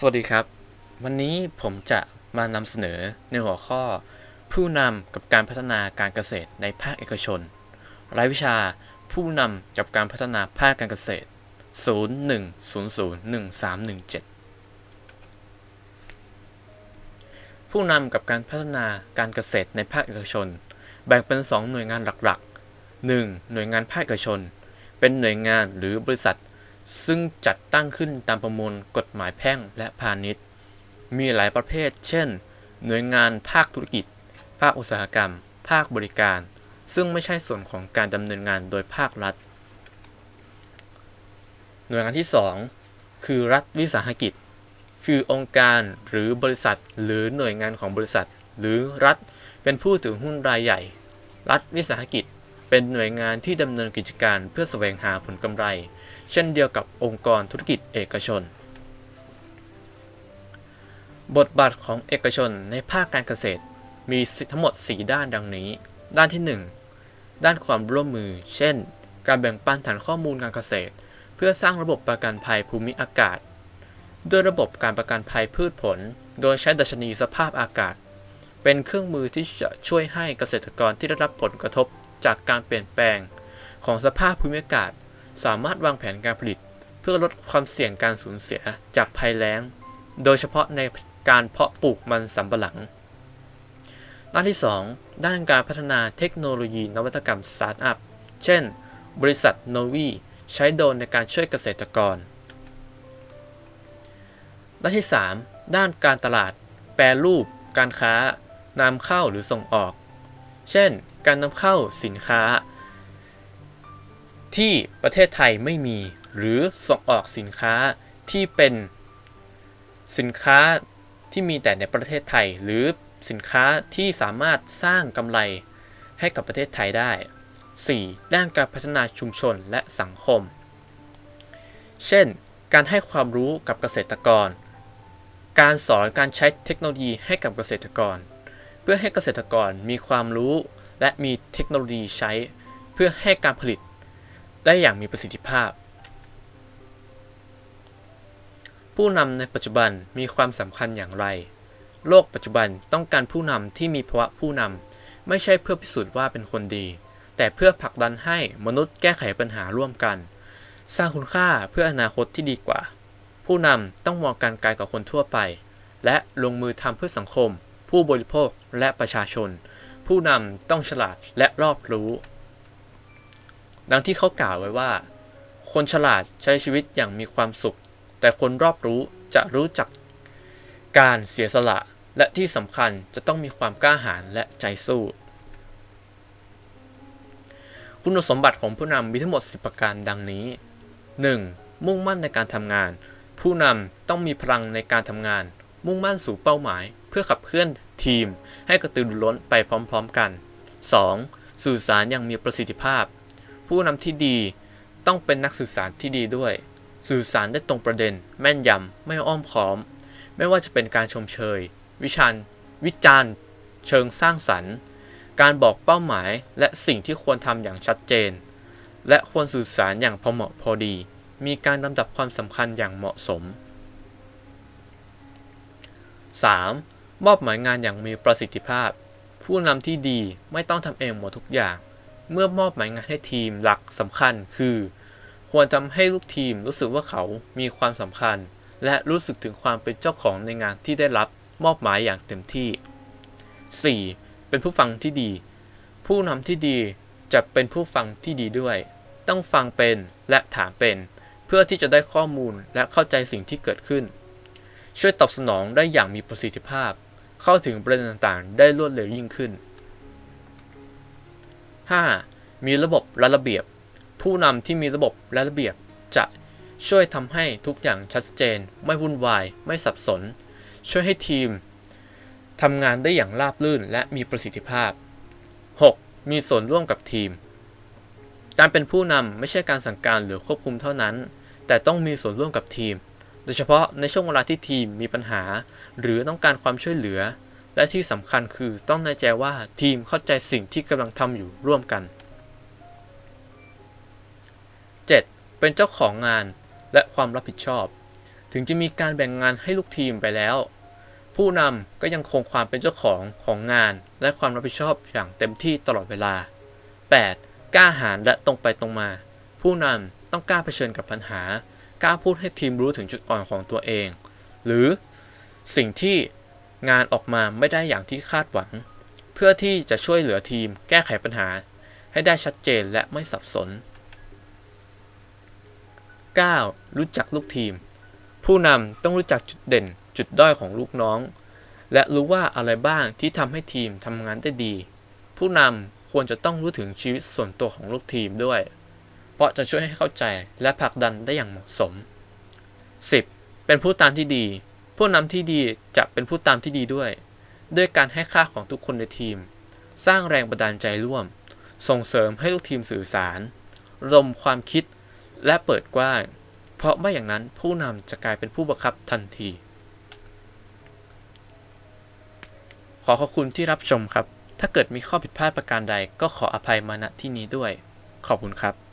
สวัสดีครับ วันนี้ผมจะมานำเสนอในหัวข้อ ผู้นำกับการพัฒนาการเกษตรในภาคเอกชน รายวิชาผู้นำกับการพัฒนาภาคการเกษตร 01001317 ผู้นำกับการพัฒนาการเกษตรในภาคเอกชน แบ่งเป็น 2 หน่วยงานหลักๆ 1. หน่วยงานภาคเอกชน เป็นหน่วยงานหรือบริษัท ซึ่งจัดตั้งขึ้นตามประมวลกฎหมายแพ่งและพาณิชย์ มีหลายประเภท เช่น หน่วยงานภาคธุรกิจ ภาคอุตสาหกรรม ภาคบริการ ซึ่งไม่ใช่ส่วนของการดำเนินงานโดยภาครัฐ หน่วยงานที่ 2 คือรัฐวิสาหกิจ คือองค์การหรือบริษัท หรือหน่วยงานของบริษัท หรือรัฐเป็นผู้ถือหุ้นรายใหญ่ รัฐวิสาหกิจ เป็นหน่วยงานที่ดำเนินกิจการเพื่อแสวงหาผลกำไร เช่นเดียวกับองค์กรธุรกิจเอกชน บทบาทของเอกชนในภาคการเกษตรมีทั้งหมด 4 ด้านดังนี้ ด้านที่ 1 ด้านความร่วมมือ เช่น การแบ่งปันฐานข้อมูลการเกษตร เพื่อสร้างระบบประกันภัยภูมิอากาศ ด้วยระบบการประกันภัยพืชผล โดยใช้ดัชนีสภาพอากาศ เป็นเครื่องมือที่จะช่วยให้เกษตรกรที่ได้รับผลกระทบ จากการเปลี่ยนแปลงของสภาพภูมิอากาศ สามารถวางแผนการผลิต เพื่อลดความเสี่ยงการสูญเสียจากภัยแล้ง โดยเฉพาะในการเพาะปลูกมันสำปะหลัง ด้านที่ 2 ด้านการพัฒนาเทคโนโลยีนวัตกรรมสตาร์ทอัพ เช่น บริษัทโนวีใช้โดรนในการช่วยเกษตรกร ด้านที่ 3 ด้านการตลาด แปรรูป การค้านำเข้าหรือส่งออก เช่น การนำเข้าสินค้า ที่ประเทศไทยไม่มีหรือส่งออกสินค้าที่เป็นสินค้าที่มีแต่ในประเทศไทย หรือสินค้าที่สามารถสร้างกำไรให้กับประเทศไทยได้ 4. ด้านการพัฒนาชุมชนและสังคม เช่น การให้ความรู้กับเกษตรกร การสอนการใช้เทคโนโลยีให้กับเกษตรกร เพื่อให้เกษตรกรมีความรู้ และมีเทคโนโลยีใช้เพื่อให้การผลิตได้อย่างมีประสิทธิภาพ ผู้นำในปัจจุบันมีความสำคัญอย่างไร โลกปัจจุบันต้องการผู้นำที่มีภาวะผู้นำไม่ใช่เพื่อพิสูจน์ว่าเป็นคนดี แต่เพื่อผลักดันให้มนุษย์แก้ไขปัญหาร่วมกัน สร้างคุณค่าเพื่ออนาคตที่ดีกว่า ผู้นำต้องมองการไกลกว่าคนทั่วไป และลงมือทำเพื่อสังคม ผู้บริโภคและประชาชน ผู้นำต้องฉลาดและรอบรู้ ดังที่เขากล่าวไว้ว่า คนฉลาดใช้ชีวิตอย่างมีความสุข แต่คนรอบรู้จะรู้จักการเสียสละและที่สำคัญจะต้องมีความกล้าหาญและใจสู้ คุณสมบัติของผู้นำมีทั้งหมด 10 ประการดังนี้ 1. มุ่งมั่นในการทำงาน ผู้นำต้องมีพลังในการทำงาน มุ่งมั่นสู่เป้าหมาย เพื่อขับเคลื่อนทีม ให้กระตือรือร้นไปพร้อมๆกัน 2. สื่อสารอย่างมีประสิทธิภาพ ผู้นำที่ดีต้องเป็นนักสื่อสารที่ดีด้วย สื่อสารได้ตรงประเด็น แม่นยำไม่อ้อมค้อม ไม่ว่าจะเป็นการชมเชย วิชาวิจารณ์ เชิงสร้างสรรค์ การบอกเป้าหมายและสิ่งที่ควรทำอย่างชัดเจน และควรสื่อสารอย่างพอเหมาะพอดี มีการลำดับความสำคัญอย่างเหมาะสม 3. มอบหมายงานอย่างมีประสิทธิภาพ ผู้นำที่ดีไม่ต้องทำเองหมดทุกอย่าง เมื่อมอบหมายงานให้ทีมหลักสำคัญคือ ควรทำให้ลูกทีมรู้สึกว่าเขามีความสำคัญ และรู้สึกถึงความเป็นเจ้าของในงานที่ได้รับมอบหมายอย่างเต็มที่ 4. เป็นผู้ฟังที่ดี ผู้นำที่ดีจะเป็นผู้ฟังที่ดีด้วย ต้องฟังเป็นและถามเป็น เพื่อที่จะได้ข้อมูลและเข้าใจสิ่งที่เกิดขึ้น ช่วยตอบสนองได้อย่างมีประสิทธิภาพ เข้าถึงประเด็นต่างๆ ได้รวดเร็วยิ่งขึ้น 5. มีระบบและระเบียบ ผู้นำที่มีระบบและระเบียบจะช่วยทำให้ทุกอย่างชัดเจน ไม่วุ่นวาย ไม่สับสน ช่วยให้ทีมทำงานได้อย่างราบรื่นและมีประสิทธิภาพ 6. มีส่วนร่วมกับทีม การเป็นผู้นำไม่ใช่การสั่งการหรือควบคุมเท่านั้น แต่ต้องมีส่วนร่วมกับทีม ดยเฉพาะในช่วงเวลาที่ทีมมีปัญหา หรือต้องการความช่วยเหลือ และที่สำคัญคือต้องแน่ใจว่าทีมเข้าใจสิ่งที่กำลังทำอยู่ร่วมกัน 7. เป็นเจ้าของงานและความรับผิดชอบ ถึงจะมีการแบ่งงานให้ลูกทีมไปแล้ว ผู้นำก็ยังคงความเป็นเจ้าของของงาน และความรับผิดชอบอย่างเต็มที่ตลอดเวลา 8. กล้าหาญและตรงไปตรงมา ผู้นำต้องกล้าเผชิญกับปัญหา กล้าพูดให้ทีมรู้ถึงจุดอ่อนของตัวเอง หรือสิ่งที่งานออกมาไม่ได้อย่างที่คาดหวัง เพื่อที่จะช่วยเหลือทีมแก้ไขปัญหา ให้ได้ชัดเจนและไม่สับสน 9. รู้จักลูกทีม ผู้นำต้องรู้จักจุดเด่น จุดด้อยของลูกน้อง และรู้ว่าอะไรบ้างที่ทำให้ทีมทำงานได้ดี ผู้นำควรจะต้องรู้ถึงชีวิตส่วนตัวของลูกทีมด้วย เพราะจะช่วยให้เข้าใจและผลักดันได้อย่างเหมาะสม 10. เป็นผู้ตามที่ดี ผู้นำที่ดีจะเป็นผู้ตามที่ดีด้วย ด้วยการให้ค่าของทุกคนในทีม สร้างแรงบันดาลใจร่วม ส่งเสริมให้ลูกทีมสื่อสารรมความคิดและเปิดกว้าง เพราะไม่อย่างนั้นผู้นำจะกลายเป็นผู้บังคับทันที ขอขอบคุณที่รับชมครับ ถ้าเกิดมีข้อผิดพลาดประการใดก็ขออภัยมาณที่นี้ด้วย ขอบคุณครับ